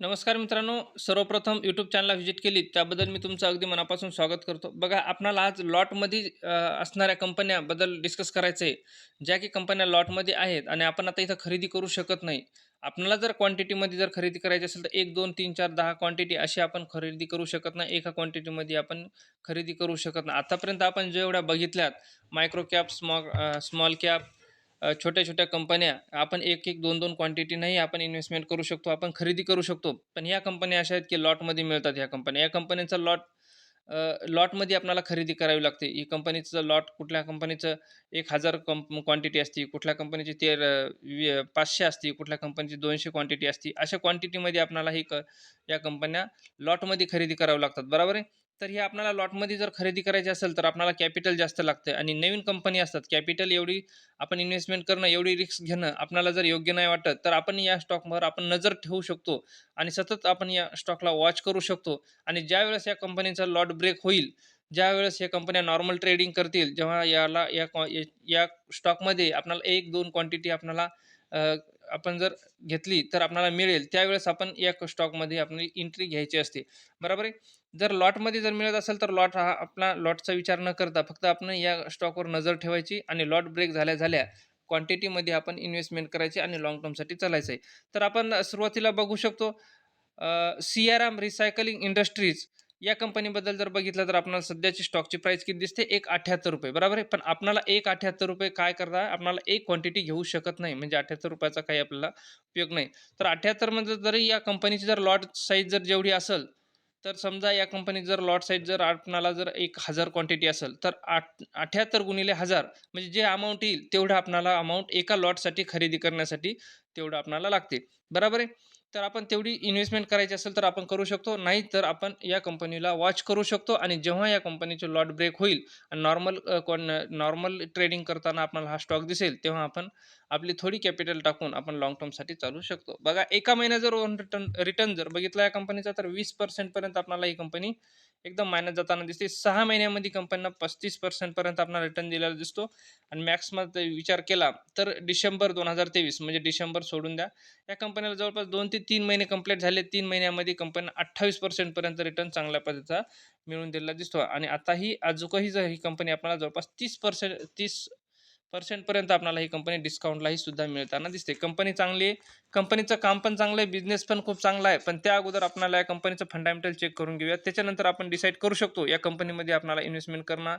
नमस्कार मित्रांनो सर्वप्रथम यूट्यूब चॅनलला व्हिजिट केली त्याबद्दल मी तुमचं अगदी मनापासून स्वागत करतो. बघा आपणाला आज लॉटमध्ये असणाऱ्या कंपन्याबद्दल डिस्कस करायचं आहे ज्या की कंपन्या लॉटमध्ये आहेत आणि आपण आता इथं खरेदी करू शकत नाही. आपल्याला जर क्वांटिटीमध्ये जर खरेदी करायची असेल तर एक दोन तीन चार दहा क्वांटिटी अशी आपण खरेदी करू शकत नाही. एका क्वांटिटीमध्ये आपण खरेदी करू शकत नाही. आतापर्यंत आपण जेवढ्या बघितल्यात micro cap small small cap अ, छोट्या-छोट्या कंपन्या आपण एक एक दोन दोन क्वांटिटीनंही आपण इन्व्हेस्टमेंट करू शकतो. आपण खरेदी करू शकतो. पण ह्या कंपन्या अशा आहेत की लॉटमध्ये मिळतात ह्या कंपन्या. या कंपन्यांचा लॉट अ, लॉटमध्ये आपल्याला खरेदी करावी लागते. ही कंपनीचं लॉट कुठल्या कंपनीचं 1000 कंप क्वांटिटी असते, कुठल्या कंपनीची ते अ, वी 500 असते, कुठल्या कंपनीची 200 क्वांटिटी असते. अशा क्वांटिटीमध्ये आपल्याला ही क या कंपन्या लॉटमध्ये खरेदी कराव्या लागतात. बरोबर आहे? तर हे आपल्याला लॉटमध्ये जर खरेदी करायची असेल तर आपल्याला कॅपिटल जास्त लागतं आणि नवीन कंपनी असतात. कॅपिटल एवढी आपण इन्व्हेस्टमेंट करणं, एवढी रिस्क घेणं आपल्याला जर योग्य नाही वाटत, तर आपण या स्टॉकवर आपण नजर ठेवू शकतो आणि सतत आपण या स्टॉकला वॉच करू शकतो आणि ज्यावेळेस या कंपनीचा लॉट ब्रेक होईल, ज्यावेळेस या कंपन्या नॉर्मल ट्रेडिंग करतील, जेव्हा याला या या स्टॉकमध्ये आपल्याला 1-2 क्वांटिटी आपल्याला आपण जर घेतली, तर आपल्याला मिळेल. त्यावेळेस आपण या स्टॉकमध्ये आपली एंट्री घ्यायची असते. बरोबर आहे? जर लॉटमध्ये जर मिळत असेल, तर लॉट हा आपला लॉटचा विचार न करता फक्त आपण या स्टॉकवर नजर ठेवायची आणि लॉट ब्रेक झाल्या-झाल्या क्वांटिटीमध्ये आपण इन्व्हेस्टमेंट करायची आणि लाँग टर्मसाठी चालायचं आहे. तर आपण सुरुवातीला बघू शकतो सीआरएम रिसायकलिंग इंडस्ट्रीज या कंपनीबद्दल जर बघितलं तर आपल्याला सध्याची स्टॉकची प्राईस किती दिसते ₹1.78 बरोबर आहे. पण आपल्याला ₹1.78 काय करता आपल्याला एक क्वांटिटी घेऊ शकत नाही. म्हणजे अठ्ठ्याहत्तर रुपयाचा काही आपल्याला उपयोग नाही. तर 78 जरी या कंपनीची जर लॉट साईज जर जेवढी असेल, तर समजा या कंपनीत जर लॉट साईज जर आपणाला जर एक हजार क्वांटिटी असेल, तर आठ 78 गुणिले हजार म्हणजे जे अमाऊंट येईल तेवढं आपणाला अमाऊंट एका लॉटसाठी खरेदी करण्यासाठी तेवढं आपणाला लागते. बरोबर आहे? तर आपण तेवढी इन्व्हेस्टमेंट करायची असेल तर आपण करू शकतो. नाही तर आपण या कंपनीला वॉच करू शकतो आणि जेव्हा या कंपनीचे लॉट ब्रेक होईल आणि नॉर्मल कोण नॉर्मल ट्रेडिंग करताना आपल्याला हा स्टॉक दिसेल, तेव्हा आपण आपली थोडी कॅपिटल टाकून आपण लॉंग टर्मसाठी चालू शकतो. बघा एका महिन्या जर रिटर्न रिटर्न जर बघितला या कंपनीचा तर वीस पर्सेंटपर्यंत आपल्याला ही कंपनी एकदम मायनस जाताना दिसते. सहा महिन्यामध्ये कंपनीनं पस्तीस पर्सेंटपर्यंत आपला रिटर्न दिलेला दिसतो आणि मॅक्समध्ये विचार केला तर डिसेंबर 2023 म्हणजे डिसेंबर सोडून द्या. या कंपनीला जवळपास दोन ते तीन महिने कंप्लीट झाले. तीन महिन्यामध्ये कंपनीनं अठ्ठावीस पर्सेंटपर्यंत रिटर्न चांगल्या पद्धतीचा मिळून दिलेला दिसतो आणि आताही अजूकही जर ही कंपनी आपल्याला जवळपास 30% 30% पर्सेंटपर्यंत आपल्याला ही कंपनी डिस्काउंटलाही सुद्धा मिळताना दिसते. कंपनी चांगली आहे. कंपनीचं काम पण चांगलं आहे, बिझनेस पण खूप चांगला आहे. पण त्या अगोदर आपल्याला या कंपनीचं फंडामेंटल चेक करून घेऊयात. त्याच्यानंतर आपण डिसाईड करू शकतो या कंपनीमध्ये आपल्याला इन्व्हेस्टमेंट करणं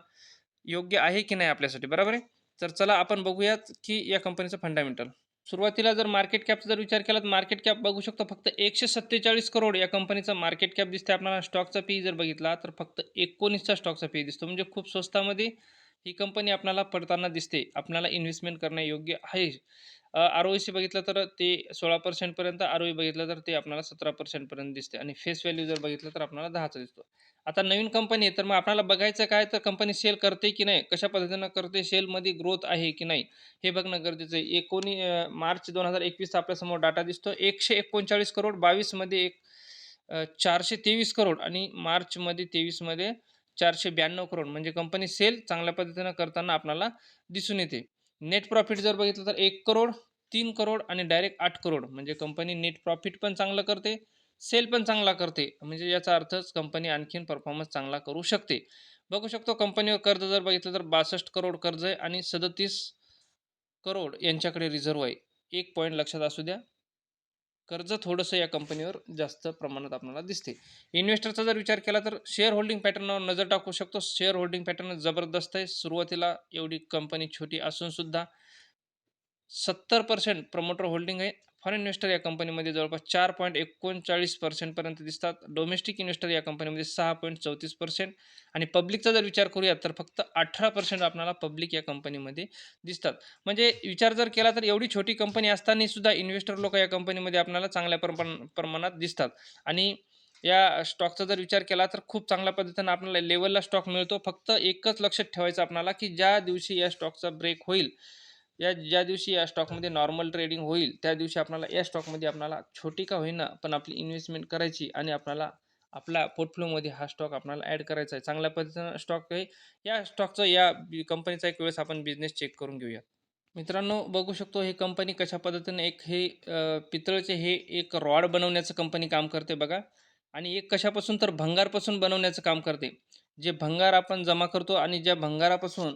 योग्य आहे की नाही आपल्यासाठी. बरोबर आहे? तर चला आपण बघूयात की या कंपनीचं फंडामेंटल. सुरुवातीला जर मार्केट कॅपचा जर विचार केला तर मार्केट कॅप बघू शकतो फक्त 147 करोड या कंपनीचं मार्केट कॅप दिसते आपल्याला. स्टॉकचा पी जर बघितला तर फक्त एकोणीसचा स्टॉकचा पी दिसतो. म्हणजे खूप स्वस्तामध्ये ही कंपनी आपल्याला पडताना दिसते. आपल्याला इन्व्हेस्टमेंट करणे योग्य आहे. आर-ओ-सी बघितलं तर ते सोळा पर्सेंटपर्यंत आर ओ बघितलं तर ते आपल्याला सतरा पर्सेंटपर्यंत दिसते आणि फेस व्हॅल्यू जर बघितलं तर आपल्याला दहाचा दिसतो. आता नवीन कंपनी आहे तर मग आपल्याला बघायचं काय तर कंपनी सेल करते की नाही? कशा पद्धतीनं करते? सेलमध्ये ग्रोथ आहे की नाही? हे बघणं गरजेचं आहे. एकोणी मार्च दोन हजार एकवीसचा आपल्यासमोर डाटा दिसतो. 139 करोड, बावीसमध्ये एक चारशे तेवीस करोड आणि मार्चमध्ये 23 चारशे ब्याण्णव करोड म्हणजे कंपनी सेल चांगल्या पद्धतीनं करताना आपल्याला दिसून येते. नेट प्रॉफिट जर बघितलं तर एक करोड, तीन करोड आणि डायरेक्ट आठ करोड म्हणजे कंपनी नेट प्रॉफिट पण चांगलं करते, सेल पण चांगला करते. म्हणजे याचा अर्थच कंपनी आणखीन परफॉर्मन्स चांगला करू शकते. बघू शकतो कंपनीवर कर्ज जर बघितलं तर 62 करोड कर्ज आहे आणि 37 करोड यांच्याकडे रिझर्व्ह आहे. एक पॉईंट लक्षात असू द्या. कर्ज थोडंसं या कंपनीवर जास्त प्रमाणात आपल्याला दिसते. इन्व्हेस्टरचा जर विचार केला तर शेअर होल्डिंग पॅटर्नवर नजर टाकू शकतो. शेअर होल्डिंग पॅटर्न जबरदस्त आहे. सुरुवातीला एवढी कंपनी छोटी असूनसुद्धा सत्तर पर्सेंट प्रमोटर होल्डिंग आहे. फॉरेन इन्व्हेस्टर या कंपनीमध्ये जवळपास चार पॉईंट एकोणचाळीस पर्सेंटपर्यंत दिसतात. डोमेस्टिक इन्व्हेस्टर या कंपनीमध्ये 6.34% आणि पब्लिकचा जर विचार करूयात तर फक्त 18% आपल्याला पब्लिक या कंपनीमध्ये दिसतात. म्हणजे विचार जर केला तर एवढी छोटी कंपनी असतानासुद्धा इन्व्हेस्टर लोक या कंपनीमध्ये आपल्याला चांगल्या प्रमाण प्रमाणात दिसतात आणि या स्टॉकचा जर विचार केला तर खूप चांगल्या पद्धतीनं आपल्याला लेवलला स्टॉक मिळतो. फक्त एकच लक्षात ठेवायचं आपल्याला की ज्या दिवशी या स्टॉकचा ब्रेक होईल, या ज्या दिवशी या स्टॉकमध्ये नॉर्मल ट्रेडिंग होईल, त्या दिवशी आपल्याला या स्टॉकमध्ये आपल्याला छोटी का होईना पण आपली इन्व्हेस्टमेंट करायची आणि आपल्याला आपला पोर्टफोलिओमध्ये हा स्टॉक आपल्याला ॲड करायचा आहे. चांगल्या पद्धतीनं स्टॉक आहे. या स्टॉकचं या कंपनीचा एक वेळेस आपण बिझनेस चेक करून घेऊया. मित्रांनो बघू शकतो हे कंपनी कशा पद्धतीने एक हे पितळचे हे एक रॉड बनवण्याचं कंपनी काम करते बघा आणि एक कशापासून तर भंगारपासून बनवण्याचं काम करते जे भंगार आपण जमा करतो आणि ज्या भंगारापासून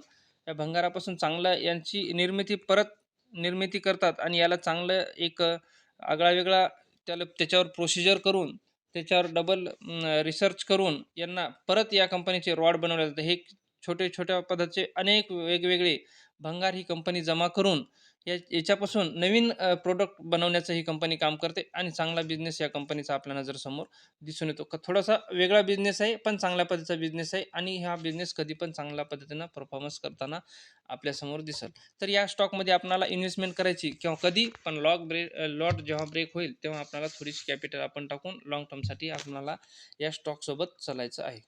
या भंगारापासून चांगलं यांची निर्मिती परत निर्मिती करतात आणि याला चांगलं एक आगळावेगळा आगळा वेगळा त्याला त्याच्यावर प्रोसिजर करून त्याच्यावर डबल रिसर्च करून यांना परत या कंपनीचे रॉड बनवले जाते हे छोटे छोट्या पदाचे अनेक वेगवेगळे भंगार ही कंपनी जमा करून या याच्यापासून नवीन प्रोडक्ट बनवण्याचं ही कंपनी काम करते आणि चांगला बिझनेस या कंपनीचा आपल्या नजरसमोर दिसून येतो. थोडासा वेगळा बिझनेस आहे पण चांगल्या पद्धतीचा बिझनेस आहे आणि हा बिझनेस कधी पण चांगल्या पद्धतीनं परफॉर्मन्स करताना आपल्यासमोर दिसेल. तर या स्टॉकमध्ये आपल्याला इन्व्हेस्टमेंट करायची किंवा कधी पण लॉक ब्रेक लॉट जेव्हा ब्रेक होईल तेव्हा आपल्याला थोडीशी कॅपिटल आपण टाकून लॉंग टर्मसाठी आपल्याला या स्टॉकसोबत चालायचं आहे.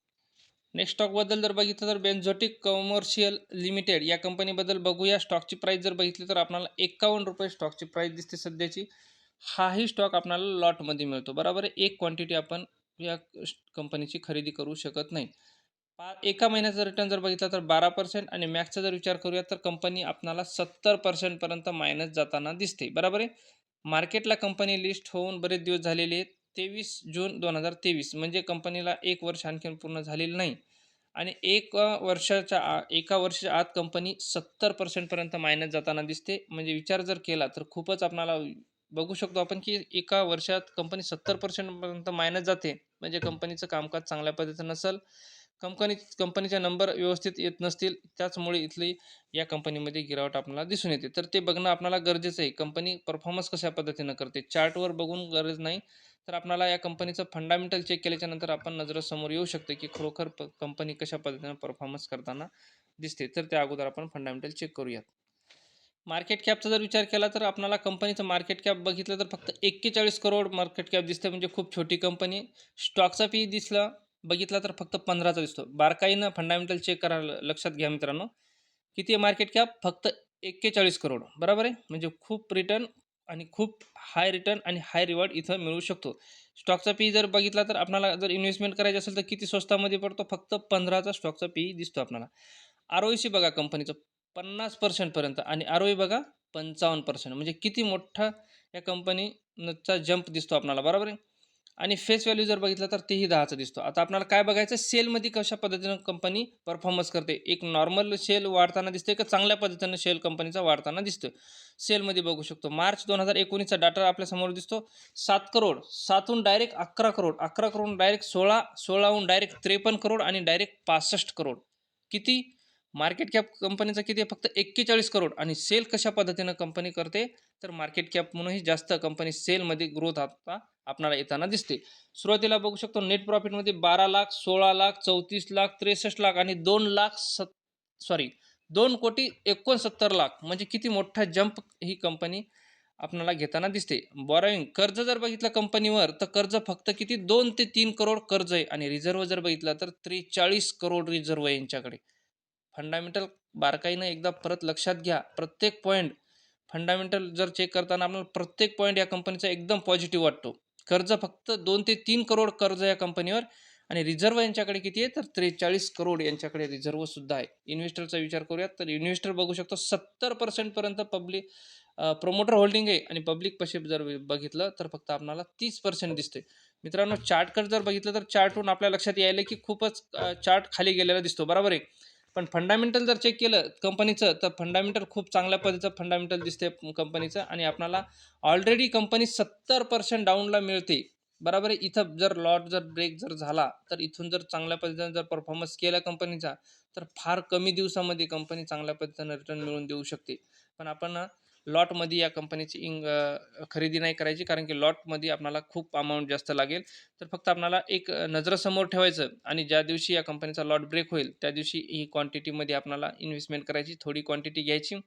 नेक्स्ट स्टॉकबद्दल जर बघितलं तर बेन्झोटिक कमर्शियल लिमिटेड या कंपनीबद्दल बघूया. स्टॉकची प्राईस जर बघितली तर आपल्याला एकावन्न रुपये स्टॉकची प्राईस दिसते सध्याची. हाही स्टॉक आपल्याला लॉटमध्ये मिळतो. बरोबर आहे? एक क्वांटिटी आपण या कंपनीची खरेदी करू शकत नाही. पा एका महिन्याचा रिटर्न जर बघितला तर बारा पर्सेंट आणि मॅक्सचा जर विचार करूया तर कंपनी आपणाला सत्तर पर्सेंटपर्यंत मायनस जाताना दिसते. बरोबर आहे? मार्केटला कंपनी लिस्ट होऊन बरेच दिवस झालेले आहेत. तेवीस जून दोन हजार तेवीस. म्हणजे कंपनीला एक वर्ष आणखीन पूर्ण झालेलं नाही. आणि एक वर्षाच्या आ एका वर्षाच्या आत कंपनी सत्तर पर्सेंटपर्यंत मायनस जाताना दिसते. म्हणजे विचार जर केला तर खूपच आपणाला बघू शकतो आपण की एका वर्षात कंपनी सत्तर पर्सेंटपर्यंत मायनस जाते. म्हणजे कंपनीचं कामकाज चांगल्या पद्धतीनं नसेल. कंपनी कंपनीचे नंबर व्यवस्थित येत नसतील. त्याचमुळे इथली या कंपनीमध्ये गिरावट आपल्याला दिसून येते. तर ते बघणं आपल्याला गरजेचं आहे. कंपनी परफॉर्मन्स कशा पद्धतीनं करते? चार्टवर बघून गरज नाही. तर आपल्याला या कंपनीचं फंडामेंटल चेक केल्याच्यानंतर आपण नजरेसमोर येऊ शकते की खरोखर प कंपनी कशा पद्धतीनं परफॉर्मन्स करताना दिसते. तर त्या अगोदर आपण फंडामेंटल चेक करूयात. मार्केट कॅपचा जर विचार केला तर आपल्याला कंपनीचं मार्केट कॅप बघितलं तर फक्त एक्केचाळीस करोड मार्केट कॅप दिसते म्हणजे खूप छोटी कंपनी स्टॉकचा पी दिसला बघितला तर फक्त पंधराचा दिसतो. बारकाईनं फंडामेंटल चेक करायला लक्षात घ्या मित्रांनो किती आहे मार्केट कॅप फक्त एक्केचाळीस करोड बरोबर आहे? म्हणजे खूप रिटर्न आणि खूप हाय रिटर्न आणि हाय रिवॉर्ड इथं मिळू शकतो. स्टॉकचा पी जर बघितला तर आपल्याला जर इन्व्हेस्टमेंट करायची असेल तर किती स्वस्तामध्ये पडतो? फक्त पंधराचा स्टॉकचा पी दिसतो आपल्याला आर ओ सी बघा कंपनीचं पन्नास पर्सेंटपर्यंत आणि आर ओ बघा पंचावन्न पर्सेंट म्हणजे किती मोठा या कंपनीचा जंप दिसतो आपल्याला बरोबर आहे? आणि फेस व्हॅल्यू जर बघितलं तर तेही दहाचा दिसतो. आता आपल्याला काय बघायचं? सेलमध्ये कशा पद्धतीनं कंपनी परफॉर्मन्स करते? एक नॉर्मल सेल वाढताना दिसते का चांगल्या पद्धतीनं सेल कंपनीचा वाढताना दिसतो सेलमध्ये बघू शकतो. मार्च दोन हजार एकोणीसचा डाटा आपल्यासमोर दिसतो. सात करोड सातहून डायरेक्ट अकरा करोड अकरा करोड डायरेक्ट सोळा सोळाहून डायरेक्ट त्रेपन्न करोड आणि डायरेक्ट पासष्ट करोड. किती? मार्केट कॅप कंपनीचा किती आहे? फक्त एक्केचाळीस करोड. आणि सेल कशा पद्धतीनं कंपनी करते? तर मार्केट कॅप म्हणूनही जास्त कंपनी सेलमध्ये ग्रोथ आता आपणाला येताना दिसते. सुरुवातीला बघू शकतो नेट प्रॉफिटमध्ये बारा लाख सोळा लाख चौतीस लाख त्रेसष्ट लाख आणि दोन लाख सत सॉरी दोन कोटी एकोणसत्तर लाख. म्हणजे किती मोठा जंप ही कंपनी आपणाला घेताना दिसते. बॉरोईंग कर्ज जर बघितलं कंपनीवर तर कर्ज फक्त किती? दोन ते तीन करोड कर्ज आहे. आणि रिझर्व्ह जर बघितलं तर त्रेचाळीस करोड रिझर्व्ह आहे यांच्याकडे. फंडामेंटल बारकाईनं एकदा परत लक्षात घ्या. प्रत्येक पॉईंट फंडामेंटल जर चेक करताना आपल्याला प्रत्येक पॉईंट या कंपनीचा एकदम पॉझिटिव्ह वाटतो. कर्ज फक्त दोन ते तीन करोड कर्ज या कंपनीवर आणि रिझर्व यांच्याकडे किती आहे? तर त्रेचाळीस करोड यांच्याकडे रिझर्व सुद्धा आहे. इन्व्हेस्टरचा विचार करूयात तर इन्व्हेस्टर बघू शकतो सत्तर पर्सेंटपर्यंत पब्लिक प्रमोटर होल्डिंग आहे आणि पब्लिक पैसे जर बघितलं तर फक्त आपल्याला तीस पर्सेंट दिसते मित्रांनो चार्टकडे जर बघितलं तर चार्टहून आपल्या लक्षात यायला की खूपच चार्ट खाली गेलेला दिसतो. बरोबर आहे? पण फंडामेंटल जर चेक केलं कंपनीचं तर फंडामेंटल खूप चांगल्या पद्धतीचं फंडामेंटल दिसते कंपनीचं आणि आपणाला ऑलरेडी कंपनी सत्तर पर्सेंट डाऊनला मिळते. बरोबर आहे? इथं जर लॉट जर ब्रेक जर झाला तर इथून जर चांगल्या पद्धतीनं जर परफॉर्मन्स केला कंपनीचा तर फार कमी दिवसामध्ये कंपनी चांगल्या पद्धतीनं रिटर्न मिळवून देऊ शकते. पण आपण लॉटमध्ये या कंपनीची इंग खरेदी नाही करायची कारण की लॉटमध्ये आपणाला खूप अमाऊंट जास्त लागेल. तर फक्त आपणाला एक नजरासमोर ठेवायचं आणि ज्या दिवशी या कंपनीचा लॉट ब्रेक होईल त्या दिवशी ही क्वांटिटीमध्ये आपणाला इन्व्हेस्टमेंट करायची थोडी क्वांटिटी घ्यायची.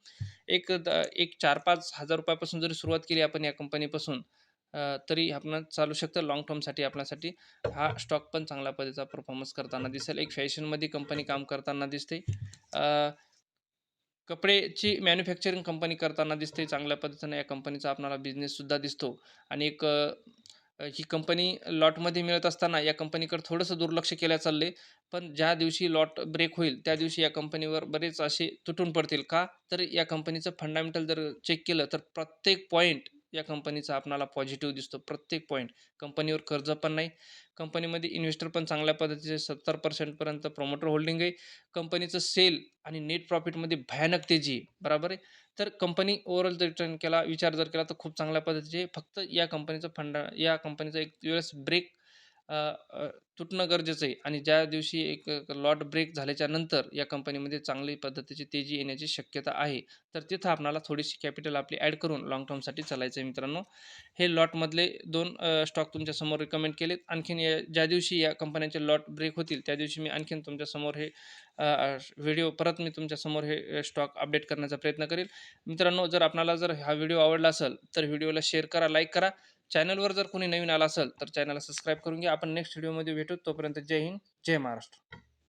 एक द एक चार पाच हजार रुपयापासून जरी सुरुवात केली आपण या कंपनीपासून तरी आपण चालू शकतं. लाँग टर्मसाठी आपल्यासाठी हा स्टॉक पण चांगल्या पद्धतीचा परफॉर्मन्स करताना दिसेल. एक फॅशनमध्ये कंपनी काम करताना दिसते. कपडेची मॅन्युफॅक्चरिंग कंपनी करताना दिसते चांगल्या पद्धतीनं या कंपनीचा आपणाला बिझनेससुद्धा दिसतो आणि एक अ, ही कंपनी लॉटमध्ये मिळत असताना या कंपनीकडे थोडंसं दुर्लक्ष केलं चालले पण ज्या दिवशी लॉट ब्रेक होईल, त्या दिवशी या कंपनीवर बरेच असे तुटून पडतील. का? तर या कंपनीचं फंडामेंटल जर चेक केलं, तर प्रत्येक पॉईंट या कंपनीचा आपणाला पॉझिटिव्ह दिसतो. प्रत्येक पॉईंट कंपनीवर कर्ज पण नाही. कंपनीमध्ये इन्व्हेस्टर पण चांगल्या पद्धतीचे 70% पर्यंत प्रमोटर होल्डिंग आहे. कंपनीचं सेल आणि नेट प्रॉफिटमध्ये भयानक तेजी बराबर बरोबर आहे. तर कंपनी ओव्हरऑल जर रिटर्न केला, विचार जर केला, तर खूप चांगल्या पद्धतीचे फक्त या कंपनीचं फंडा या कंपनीचा एक वेळेस ब्रेक तुटणं गरजेचं आहे आणि ज्या दिवशी एक लॉट ब्रेक झाल्याच्यानंतर या कंपनीमध्ये चांगली पद्धतीची तेजी येण्याची शक्यता आहे. तर तिथं आपणाला थोडीशी कॅपिटल आपली ॲड करून लाँग टर्मसाठी चालायचं आहे मित्रांनो. हे लॉटमधले दोन स्टॉक तुमच्यासमोर रिकमेंड केलेत. आणखीन या ज्या दिवशी या कंपन्यांचे लॉट ब्रेक होतील, त्या दिवशी मी आणखीन तुमच्यासमोर हे व्हिडिओ परत मी तुमच्यासमोर हे स्टॉक अपडेट करण्याचा प्रयत्न करेल. मित्रांनो, जर आपणाला जर हा व्हिडिओ आवडला असेल, तर व्हिडिओला शेअर करा, लाईक करा. चॅनलवर जर कोणी नवीन आला असेल, तर चॅनलला सबस्क्राईब करून घ्या. आपण नेक्स्ट व्हिडिओमध्ये भेटू. तोपर्यंत जय हिंद, जय महाराष्ट्र.